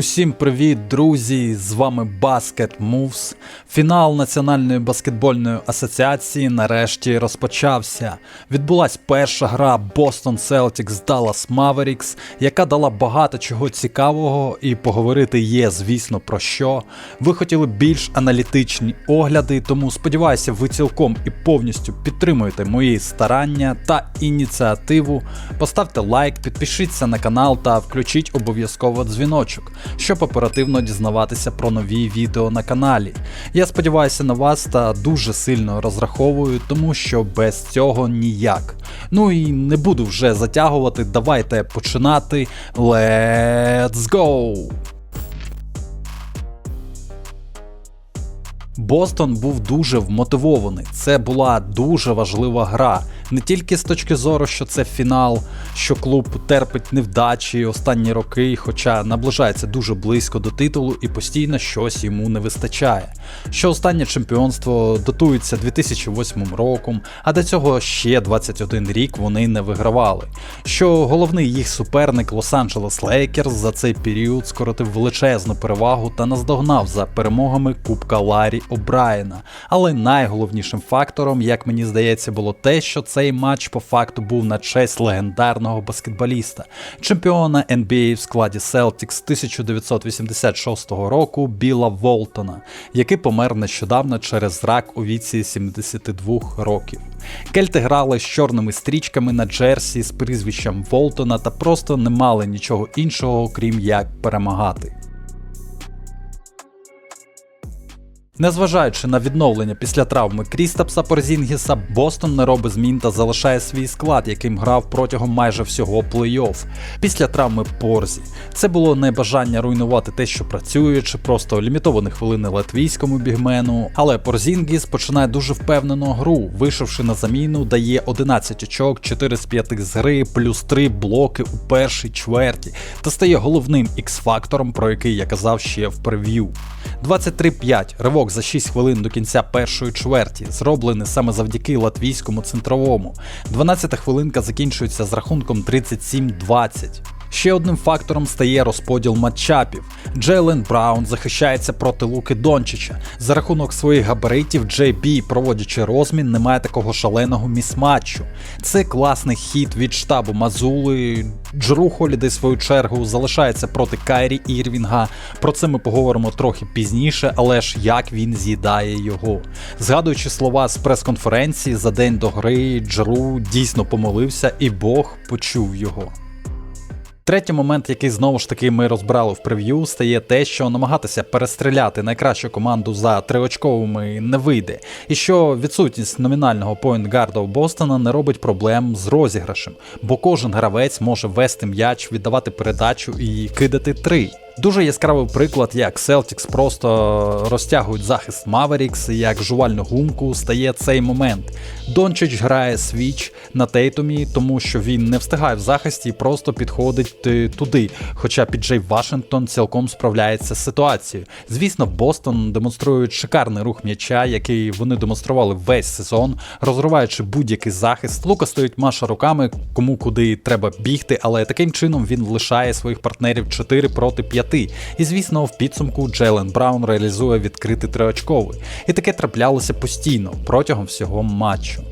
Усім привіт, друзі! З вами Basket Moves. Фінал Національної баскетбольної асоціації нарешті розпочався. Відбулась перша гра Boston Celtics Dallas Mavericks, яка дала багато чого цікавого, і поговорити є, звісно, про що. Ви хотіли більш аналітичні огляди, тому сподіваюся, ви цілком і повністю підтримуєте мої старання та ініціативу. Поставте лайк, підпишіться на канал та включіть обов'язково дзвіночок, щоб оперативно дізнаватися про нові відео на каналі. Я сподіваюся на вас та дуже сильно розраховую, тому що без цього ніяк. Ну і не буду вже затягувати, давайте починати. Let's go! Бостон був дуже вмотивований. Це була дуже важлива гра. Не тільки з точки зору, що це фінал, що клуб терпить невдачі останні роки, хоча наближається дуже близько до титулу і постійно щось йому не вистачає. Що останнє чемпіонство датується 2008 роком, а до цього ще 21 рік вони не вигравали. Що головний їх суперник Лос-Анджелес Лейкерс за цей період скоротив величезну перевагу та наздогнав за перемогами Кубка Ларі О'Брайена. Але найголовнішим фактором, як мені здається, було те, що цей матч по факту був на честь легендарного баскетболіста, чемпіона NBA в складі Celtics 1986 року Біла Волтона, який помер нещодавно через рак у віці 72 років. Кельти грали з чорними стрічками на Джерсі з прізвищем Волтона та просто не мали нічого іншого, крім як перемагати. Незважаючи на відновлення після травми Крістапса Порзінгіса, Бостон не робить змін та залишає свій склад, яким грав протягом майже всього плей-офф. Після травми Порзі. Це було не бажання руйнувати те, що працює, чи просто лімітовані хвилини латвійському бігмену. Але Порзінгіс починає дуже впевнену гру, вийшовши на заміну, дає 11 очок, 4 з 5 з гри, плюс 3 блоки у першій чверті, та стає головним ікс-фактором, про який я казав ще в прев'ю. 23-5 ривок за 6 хвилин до кінця першої чверті, зроблений саме завдяки латвійському центровому. 12 хвилинка закінчується з рахунком 37-20. Ще одним фактором стає розподіл матчапів. Джейлен Браун захищається проти Луки Дончича. За рахунок своїх габаритів Джей Бі, проводячи розмін, немає такого шаленого місматчу. Це класний хід від штабу Мазули. Джру Холідей, в свою чергу, залишається проти Кайрі Ірвінга. Про це ми поговоримо трохи пізніше, але ж як він з'їдає його. Згадуючи слова з прес-конференції за день до гри, Джру дійсно помолився, і Бог почув його. Третій момент, який знову ж таки ми розбрали в прев'ю, стає те, що намагатися перестріляти найкращу команду за триочковими не вийде, і що відсутність номінального поінтгарда у Бостона не робить проблем з розіграшем, бо кожен гравець може вести м'яч, віддавати передачу і кидати три. Дуже яскравий приклад, як Celtics просто розтягують захист Mavericks, як жувальну гумку стає цей момент. Дончич грає свіч на Тейтумі, тому що він не встигає в захисті і просто підходить е, туди. Хоча Піджей Вашингтон цілком справляється з ситуацією. Звісно, Бостон демонструють шикарний рух м'яча, який вони демонстрували весь сезон, розриваючи будь-який захист. Лука стоїть маша руками, кому куди треба бігти, але таким чином він лишає своїх партнерів 4 проти 5. І звісно, в підсумку Джейлен Браун реалізує відкритий триочковий. І таке траплялося постійно протягом всього матчу.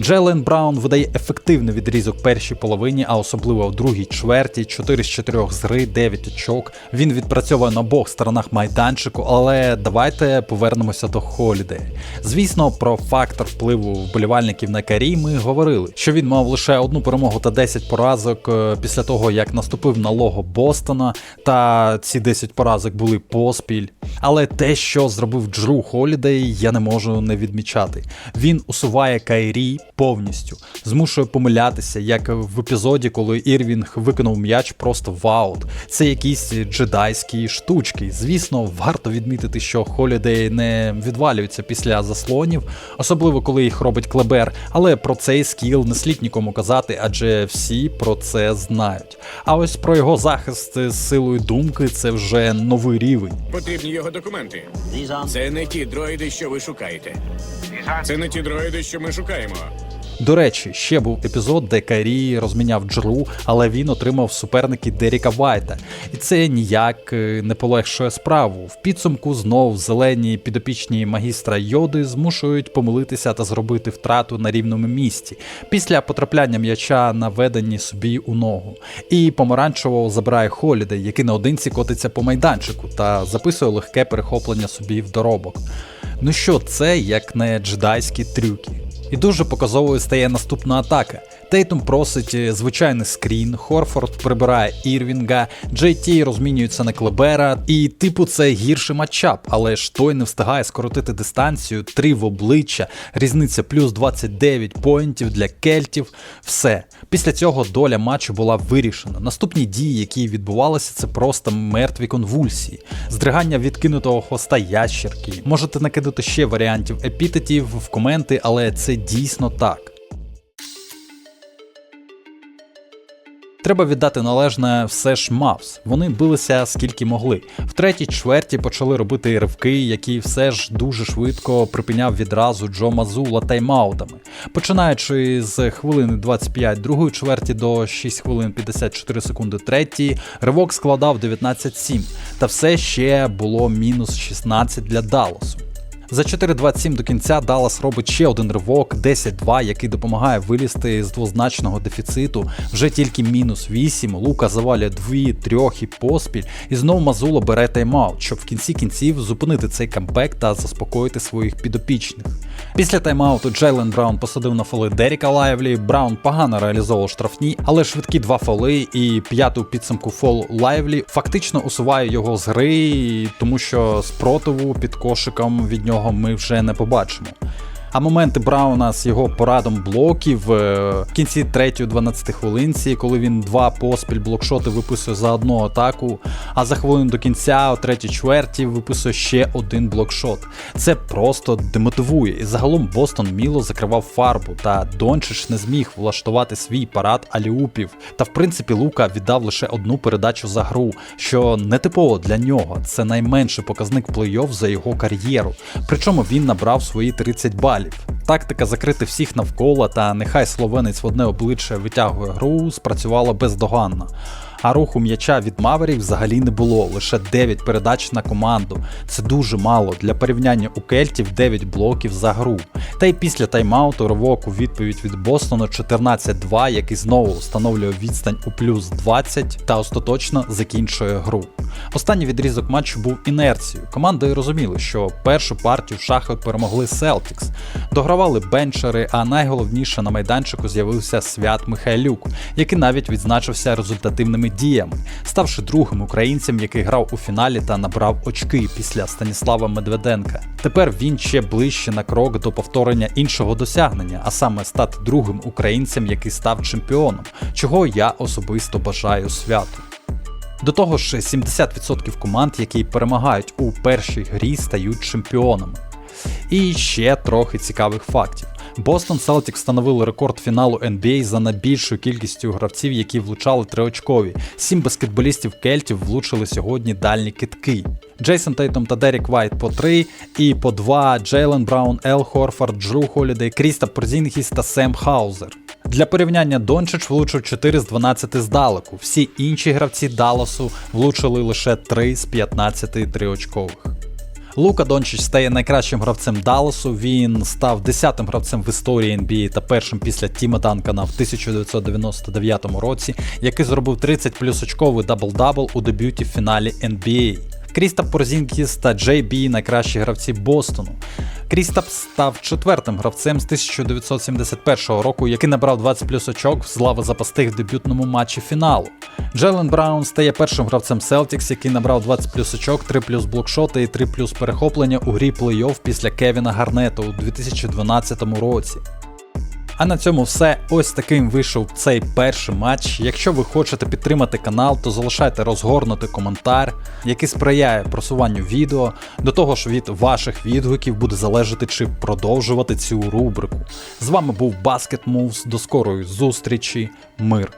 Джейлен Браун видає ефективний відрізок першій половині, а особливо в другій чверті, 4 з 4 з гри, 9 очок. Він відпрацьовує на обох сторонах майданчику, але давайте повернемося до Холідея. Звісно, про фактор впливу вболівальників на Карі ми говорили, що він мав лише одну перемогу та 10 поразок е, після того, як наступив на лого Бостона, та ці 10 поразок були поспіль. Але те, що зробив Джру Холідей, я не можу не відмічати. Він усуває Кайрі повністю, змушує помилятися, як в епізоді, коли Ірвінг виконав м'яч просто в аут. Це якісь джедайські штучки. Звісно, варто відмітити, що Холідей не відвалюється після заслонів, особливо коли їх робить Клебер. Але про цей скіл не слід нікому казати, адже всі про це знають. А ось про його захист з силою думки це вже новий рівень. Потрібні його документи. Це не ті дроїди, що ви шукаєте. Це не ті дроїди, що ми шукаємо. До речі, ще був епізод, де Кайрі розміняв Джру, але він отримав суперники Деріка Вайта. І це ніяк е, не полегшує справу. В підсумку знов зелені підопічні магістра Йоди змушують помилитися та зробити втрату на рівному місці після потрапляння м'яча на веденні собі у ногу. І помаранчевого забирає Холідей, який наодинці котиться по майданчику та записує легке перехоплення собі в доробок. Ну що, це як не джедайські трюки. І дуже показовою стає наступна атака. Тейтум просить е, звичайний скрін, Хорфорд прибирає Ірвінга, Джей Ті розмінюється на Клебера, і типу це гірший матчап, але ж той не встигає скоротити дистанцію, три в обличчя, різниця плюс 29 поінтів для кельтів. Все. Після цього доля матчу була вирішена. Наступні дії, які відбувалися, це просто мертві конвульсії, здригання відкинутого хвоста ящерки. Можете накидати ще варіантів епітетів в коменти, але це дійсно так. Треба віддати належне все ж Мавс. Вони билися скільки могли. В третій чверті почали робити ривки, які все ж дуже швидко припиняв відразу Джо Мазула тайм-аутами. Починаючи з хвилини 25 другої чверті до 6 хвилин 54 секунди третьої, ривок складав 19-7, та все ще було мінус 16 для Далласу. За 4.27 до кінця Даллас робить ще один ривок, 10-2, який допомагає вилізти з двозначного дефіциту. Вже тільки мінус 8. Лука завалює дві трьох і поспіль, і знову Мазуло бере тайм-аут, щоб в кінці кінців зупинити цей камбек та заспокоїти своїх підопічних. Після тайм-ауту Джейлен Браун посадив на фоли Деріка Лайвлі. Браун погано реалізовував штрафні, але швидкі два фоли і п'яту підсумку фол Лайвлі фактично усуває його з гри, тому що спротиву під кошиком від нього ми вже не побачимо. А моменти Брауна з його порадом блоків е, в кінці третьої 12 хвилинці, коли він два поспіль блокшоти виписує за одну атаку, а за хвилину до кінця, о третій чверті, виписує ще один блокшот. Це просто демотивує. І загалом Бостон Міло закривав фарбу, та Дончич не зміг влаштувати свій парад аліупів. Та в принципі Лука віддав лише одну передачу за гру, що нетипово для нього. Це найменший показник плей-офф за його кар'єру. Причому він набрав свої 30 балів. Тактика закрити всіх навколо та нехай словенець в одне обличчя витягує гру спрацювала бездоганно. А руху м'яча від Маверів взагалі не було, лише 9 передач на команду. Це дуже мало. Для порівняння у Кельтів 9 блоків за гру. Та й після тайм-ауту ривок у відповідь від Бостону 14-2, який знову встановлює відстань у плюс 20 та остаточно закінчує гру. Останній відрізок матчу був інерцією. Команди розуміли, що першу партію в шахи перемогли Celtics. Догравали бенчери, а найголовніше на майданчику з'явився Свят Михайлюк, який навіть відзначився результативними діями, ставши другим українцем, який грав у фіналі та набрав очки після Станіслава Медведенка. Тепер він ще ближче на крок до повторення іншого досягнення, а саме стати другим українцем, який став чемпіоном, чого я особисто бажаю святу. До того ж, 70% команд, які перемагають у першій грі, стають чемпіонами. І ще трохи цікавих фактів. Бостон Celtics встановили рекорд фіналу NBA за найбільшою кількістю гравців, які влучали триочкові. Сім баскетболістів кельтів влучили сьогодні дальні китки. Джейсон Тейтом та Дерік Вайт по 3 і по 2 Джейлен Браун, Ел Хорфорд, Джру Холідей, Кріста Порзінгіс та Сем Хаузер. Для порівняння Дончич влучив 4 з 12 здалеку. Всі інші гравці Далласу влучили лише 3 з 15 триочкових. Лука Дончич стає найкращим гравцем Далласу. Він став 10-тим гравцем в історії NBA та першим після Тіма Данкана в 1999 році, який зробив 30 плюс очковий дабл-дабл у дебюті в фіналі NBA. Крістап Порзінгіс та Джей Бі найкращі гравці Бостону. Крістап став четвертим гравцем з 1971 року, який набрав 20 плюс очок з лави запастих в дебютному матчі фіналу. Джелен Браун стає першим гравцем Celtics, який набрав 20 плюс очок, 3 плюс блокшоти і 3 плюс перехоплення у грі плей-офф після Кевіна Гарнета у 2012 році. А на цьому все. Ось таким вийшов цей перший матч. Якщо ви хочете підтримати канал, то залишайте розгорнутий коментар, який сприяє просуванню відео. До того ж від ваших відгуків буде залежати, чи продовжувати цю рубрику. З вами був Basket Moves. До скорої зустрічі, мир.